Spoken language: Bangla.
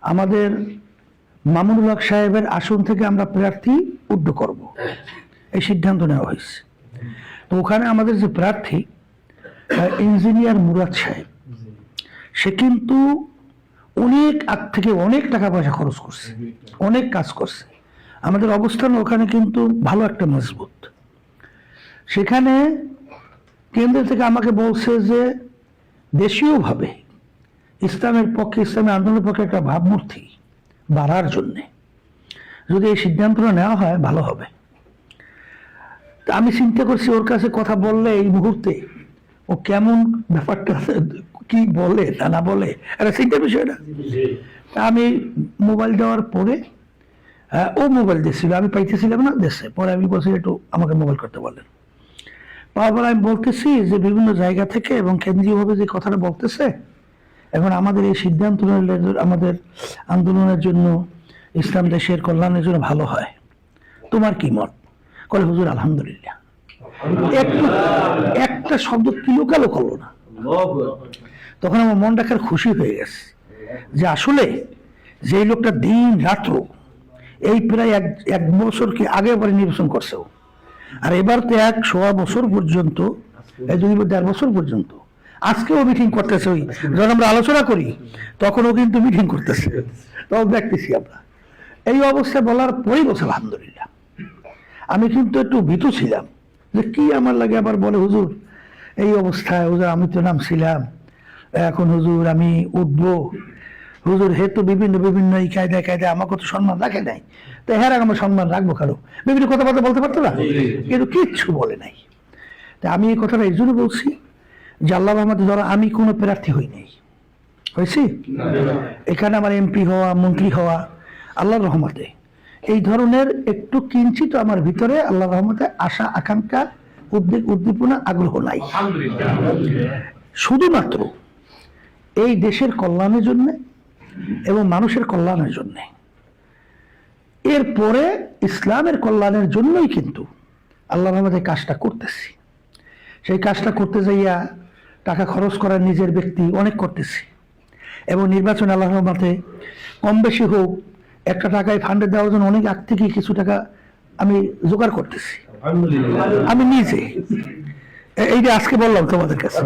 আমাদের মামুনুল হক সাহেবের আসন থেকে আমরা প্রার্থী উদ্ধ করব। এই সিদ্ধান্ত নেওয়া হয়েছে। তো ওখানে আমাদের যে প্রার্থী ইঞ্জিনিয়ার মুরাদ সাহেব, সে কিন্তু অনেক আগ থেকে অনেক টাকা পয়সা খরচ করছে, অনেক কাজ করছে। আমাদের অবস্থান ওখানে কিন্তু ভালো একটা মজবুত। সেখানে কেন্দ্র থেকে আমাকে বলছে যে দেশীয়ভাবে ইসলামের পক্ষে ইসলামের আন্দোলনের পক্ষে একটা ভাবমূর্তি বাড়ার জন্যে। যদি এই সিদ্ধান্তটা নেওয়া হয় ভালো হবে। তা আমি চিন্তা করছি ওর কাছে কথা বললে এই মুহূর্তে ও কেমন ব্যাপারটা কি বলে তা না বলে একটা চিন্তার বিষয় না আমি মোবাইল দেওয়ার পরে আহ, ও মোবাইল দিচ্ছিল আমি পাইতেছিলাম না দেশে। পরে আমি বলছি একটু আমাকে মোবাইল করতে বলেন। পাওয়ার পর আমি বলতেছি যে বিভিন্ন জায়গা থেকে এবং কেন্দ্রীয়ভাবে যে কথাটা বলতেছে এখন আমাদের এই সিদ্ধান্ত আমাদের আন্দোলনের জন্য ইসলাম দেশের কল্যাণের জন্য ভালো হয়। তোমার কি মত? কলে হুজুর, আলহামদুলিল্লাহ। একটু, একটা শব্দ কিলোকালো করল না। তখন আমার মনটা খার খুশি হয়ে গেছে যে আসলে যে লোকটা দিন রাত্র এই প্রায় এক এক বছর কি আগে পরে নির্বাচন করছেও আর এবার তো এক, সোয়া বছর পর্যন্ত, এই দুই দেড় বছর পর্যন্ত আজকেও মিটিং করতেছে ওই যখন আমরা আলোচনা করি তখনও কিন্তু মিটিং করতেছে। তখন দেখতেছি আমরা। এই অবস্থা বলার পরেই বলছে আলহামদুলিল্লাহ। আমি কিন্তু একটু ভীতু ছিলাম যে কি আমার লাগে আবার বলে হুজুর এই অবস্থায় হুজুর আমি তো নাম ছিলাম এখন হুজুর আমি উঠবো। হুজুর হে তো বিভিন্ন বিভিন্ন এই কায়দায় কায়দায় আমাকে তো সম্মান রাখে নাই। তো হ্যাঁ আমার সম্মান রাখব কারও বিভিন্ন কথাবার্তা বলতে পারতো না? কিন্তু কিচ্ছু বলে নাই। তা আমি এই কথাটা এই জন্য বলছি যে আল্লাহ রহমতে ধরো আমি কোনো প্রার্থী হই নাই। হয়েছি? এখানে আমার এমপি হওয়া, মন্ত্রী হওয়া, আল্লাহর রহমতে। এই ধরনের একটু কিঞ্চিত আমার ভিতরে আল্লাহ রহমতে আশা, আকাঙ্ক্ষা, উদ্বেগ, উদ্দীপনা, আগ্রহ নাই। শুধুমাত্র এই দেশের কল্যাণের জন্য এবং মানুষের কল্যাণের জন্য। এরপরে ইসলামের কল্যাণের জন্যই কিন্তু আল্লাহ রহমতে কাজটা করতেছি। সেই কাজটা করতে যাইয়া টাকা খরচ করার নিজের ব্যক্তি অনেক করতেছি। এবং নির্বাচন আল্লাহর মাঠে কম বেশি হোক একটা টাকায় ফান্ডে দেওয়ার জন্য অনেক আগ থেকেই কিছু টাকা আমি জোগাড় করতেছি। আমি নিজে। এইটা আজকে বললাম তোমাদের কাছে।